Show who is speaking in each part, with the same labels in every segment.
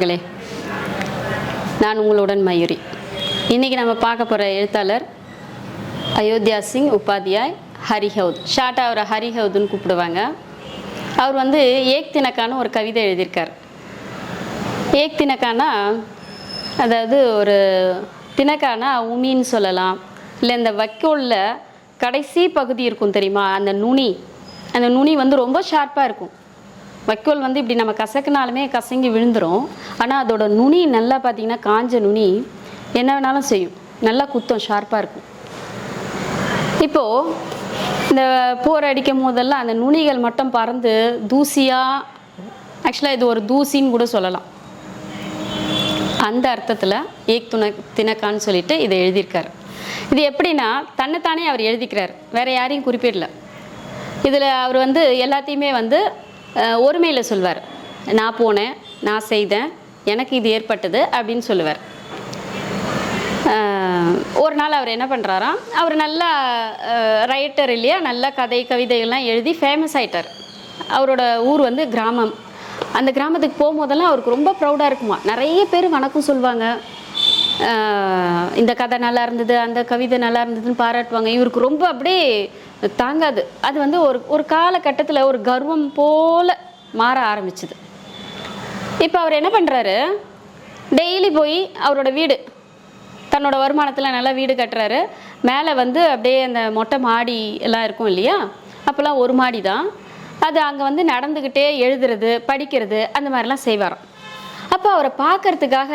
Speaker 1: வணக்கம் நேயர்களே நான் உங்களுடன் மயூரி. இன்றைக்கி நம்ம பார்க்க போகிற எழுத்தாளர் அயோத்தியா சிங் உபாத்யாய் ஹரிஹவுத். ஷார்ட்டாக அவரை ஹரிஹவுதுன்னு கூப்பிடுவாங்க. அவர் வந்து ஏக் தினக்கான ஒரு கவிதை எழுதியிருக்கார். ஏக் தினக்கானா அதாவது ஒரு தினக்கானா உமின்னு சொல்லலாம். இல்லை இந்த வைக்கோலில் கடைசி பகுதி இருக்கும் தெரியுமா? அந்த நுனி. அந்த நுனி வந்து ரொம்ப ஷார்ப்பாக இருக்கும். வைக்கோல் வந்து இப்படி நம்ம கசக்குனாலுமே கசங்கி விழுந்துடும் ஆனால் அதோட நுனி நல்லா பார்த்தீங்கன்னா காஞ்ச நுனி. என்ன வேணாலும் செய்யும். நல்லா குத்தம் ஷார்ப்பாக இருக்கும். இப்போது இந்த போர் அடிக்கும் போதெல்லாம் அந்த நுனிகள் மட்டும் பறந்து தூசியாக ஆக்சுவலாக இது ஒரு தூசின்னு கூட சொல்லலாம். அந்த அர்த்தத்தில் ஏக் துணை தினக்கான்னு சொல்லிட்டு இதை எழுதியிருக்காரு. இது எப்படின்னா தன்னைத்தானே அவர் எழுதிக்கிறார். வேற யாரையும் குறிப்பிடல. இதில் அவர் வந்து எல்லாத்தையுமே வந்து ஒருமையில் சொல்வார் நான் போனேன் நான் செய்தேன் எனக்கு இது ஏற்பட்டது அப்படின்னு சொல்லுவார். ஒரு நாள் அவர் என்ன பண்ணுறாராம் அவர் நல்லா ரைட்டர் இல்லையா நல்லா கதை கவிதைகள்லாம் எழுதி ஃபேமஸ் ஆயிட்டார். அவரோட ஊர் வந்து கிராமம். அந்த கிராமத்துக்கு போகும்போதெல்லாம் அவருக்கு ரொம்ப ப்ரௌடாக இருக்குமா. நிறைய பேர் வணக்கம் சொல்லுவாங்க இந்த கதை நல்லா இருந்தது அந்த கவிதை நல்லா இருந்ததுன்னு பாராட்டுவாங்க. இவருக்கு ரொம்ப அப்படியே தாங்காது. அது வந்து ஒரு ஒரு காலகட்டத்தில் ஒரு கர்வம் போல மாற ஆரம்பிச்சுது. இப்போ அவர் என்ன பண்ணுறாரு டெய்லி போய் அவரோட வீடு தன்னோட வருமானத்தில் நல்லா வீடு கட்டுறாரு. மேலே வந்து அப்படியே அந்த மொட்டை மாடி எல்லாம் இருக்கும் இல்லையா? அப்போல்லாம் ஒரு மாடி தான். அது அங்கே வந்து நடந்துக்கிட்டே எழுதுறது படிக்கிறது அந்த மாதிரிலாம் செய்வாராம். அப்போ அவரை பார்க்கறதுக்காக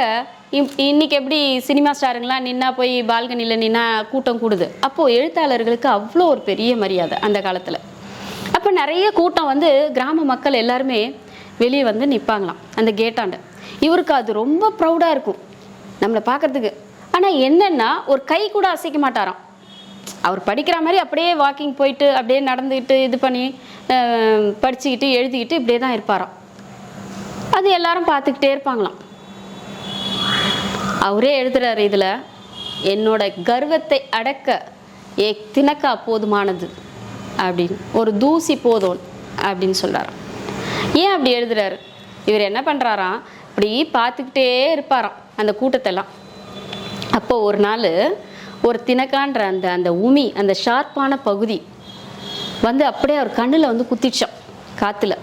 Speaker 1: இம்- இன்னைக்கு எப்படி சினிமா ஸ்டாருங்களாம் நின்னா போய் பால்கனியில் நின்னா கூட்டம் கூடுது. அப்போது எழுத்தாளர்களுக்கு அவ்வளோ ஒரு பெரிய மரியாதை அந்த காலத்தில். அப்போ நிறைய கூட்டம் வந்து கிராம மக்கள் எல்லாருமே வெளியே வந்து நிற்பாங்களாம் அந்த கேட்டாண்ட. இவருக்கு அது ரொம்ப ப்ரௌடாக இருக்கும் நம்மளை பார்க்கறதுக்கு ஆனால் என்னன்னா ஒரு கை கூட அசைக்க மாட்டாராம். அவர் படிக்கிற மாதிரி அப்படியே வாக்கிங் போயிட்டு அப்படியே நடந்துக்கிட்டு இது பண்ணி படிச்சுக்கிட்டு எழுதிக்கிட்டு இப்படியே தான் இருப்பாராம். அது எல்லாரும் பார்த்துக்கிட்டே இருப்பாங்களாம். அவரே எழுதுறாரு இதில் என்னோட கர்வத்தை அடக்க ஏ தினக்கா போதுமானது அப்படின்னு. ஒரு தூசி போதும் அப்படின்னு சொல்றாரு. ஏன் அப்படி எழுதுறாரு? இவர் என்ன பண்ணுறாராம் இப்படி பார்த்துக்கிட்டே இருப்பாராம் அந்த கூட்டத்தெல்லாம். அப்போ ஒரு நாள் ஒரு தினக்கான்ற அந்த அந்த உமி அந்த ஷார்ப்பான பகுதி வந்து அப்படியே அவர் கண்ணில் வந்து குத்திடுச்சான் காற்றுல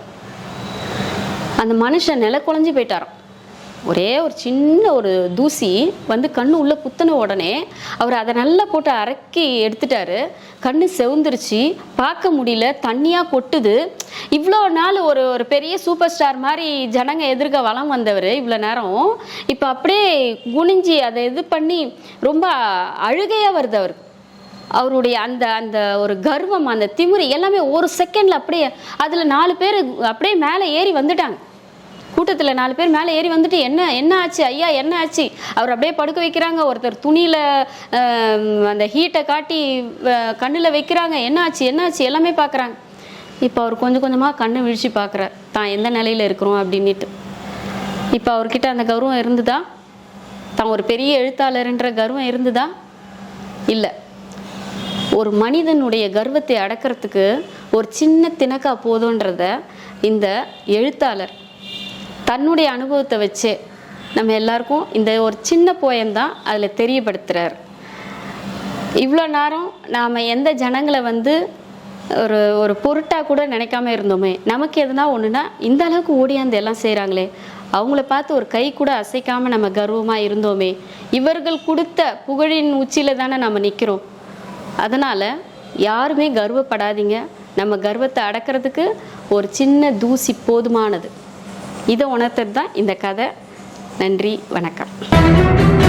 Speaker 1: அந்த மனுஷன் நில குழஞ்சி போயிட்டாராம். ஒரே ஒரு சின்ன ஒரு தூசி வந்து கண்ணு உள்ளே குத்தின உடனே அவர் அதை நல்லா போட்டு அரைக்கி எடுத்துட்டாரு. கண்ணு செவுந்துருச்சு. பார்க்க முடியல. தண்ணியாக கொட்டுது. இவ்வளோ நாள் ஒரு ஒரு பெரிய சூப்பர் ஸ்டார் மாதிரி ஜனங்க எதிர்க்க வளம் வந்தவர் இவ்வளோ நேரம். இப்போ அப்படியே குனிஞ்சி அதை இது பண்ணி ரொம்ப அழுகையாக வருது அவருக்கு அவருடைய அந்த அந்த ஒரு கர்வம் அந்த திமிரி எல்லாமே ஒரு செகண்டில் அப்படியே அதில் நாலு பேர் அப்படியே மேலே ஏறி வந்துட்டாங்க. கூட்டத்தில் நாலு பேர் மேலே ஏறி வந்துட்டு என்ன என்ன ஆச்சு? ஐயா என்ன ஆச்சு? அவர் அப்படியே படுக்க வைக்கிறாங்க. ஒருத்தர் துணியில் அந்த ஹீட்டை காட்டி கண்ணில் வைக்கிறாங்க. என்ன ஆச்சு? என்ன ஆச்சு? எல்லாமே பார்க்குறாங்க இப்போ அவர் கொஞ்சம் கொஞ்சமாக கண்ணை விழிச்சு பார்க்குறார் தான் எந்த நிலையில் இருக்கிறோம்? அப்படின்ட்டு இப்போ அவர்கிட்ட அந்த கௌரவம் இருந்துதா? தான் ஒரு பெரிய எழுத்தாளர்ன்ற கர்வம் இருந்துதா? இல்லை. ஒரு மனிதனுடைய கர்வத்தை அடக்கிறதுக்கு ஒரு சின்ன தினக்கா போதுன்றத இந்த எழுத்தாளர் தன்னுடைய அனுபவத்தை வச்சு நம்ம எல்லாருக்கும் இந்த ஒரு சின்ன போயம் தான் அதில் தெரியப்படுத்துகிறார் இவ்வளோ நேரம் நாம் எந்த ஜனங்களை வந்து ஒரு ஒரு பொருட்டாக கூட நினைக்காம இருந்தோமே நமக்கு எதுனா ஒன்றுனா இந்த அளவுக்கு ஓடியாந்து எல்லாம் செய்கிறாங்களே அவங்கள பார்த்து ஒரு கை கூட அசைக்காமல் நம்ம கர்வமாக இருந்தோமே இவர்கள் கொடுத்த புகழின் உச்சியில் தானே நம்ம நிற்கிறோம் அதனால் யாருமே கர்வப்படாதீங்க நம்ம கர்வத்தை அடக்கிறதுக்கு ஒரு சின்ன தூசி போதுமானது. இதை உணர்த்தது தான் இந்த கதை. நன்றி வணக்கம்.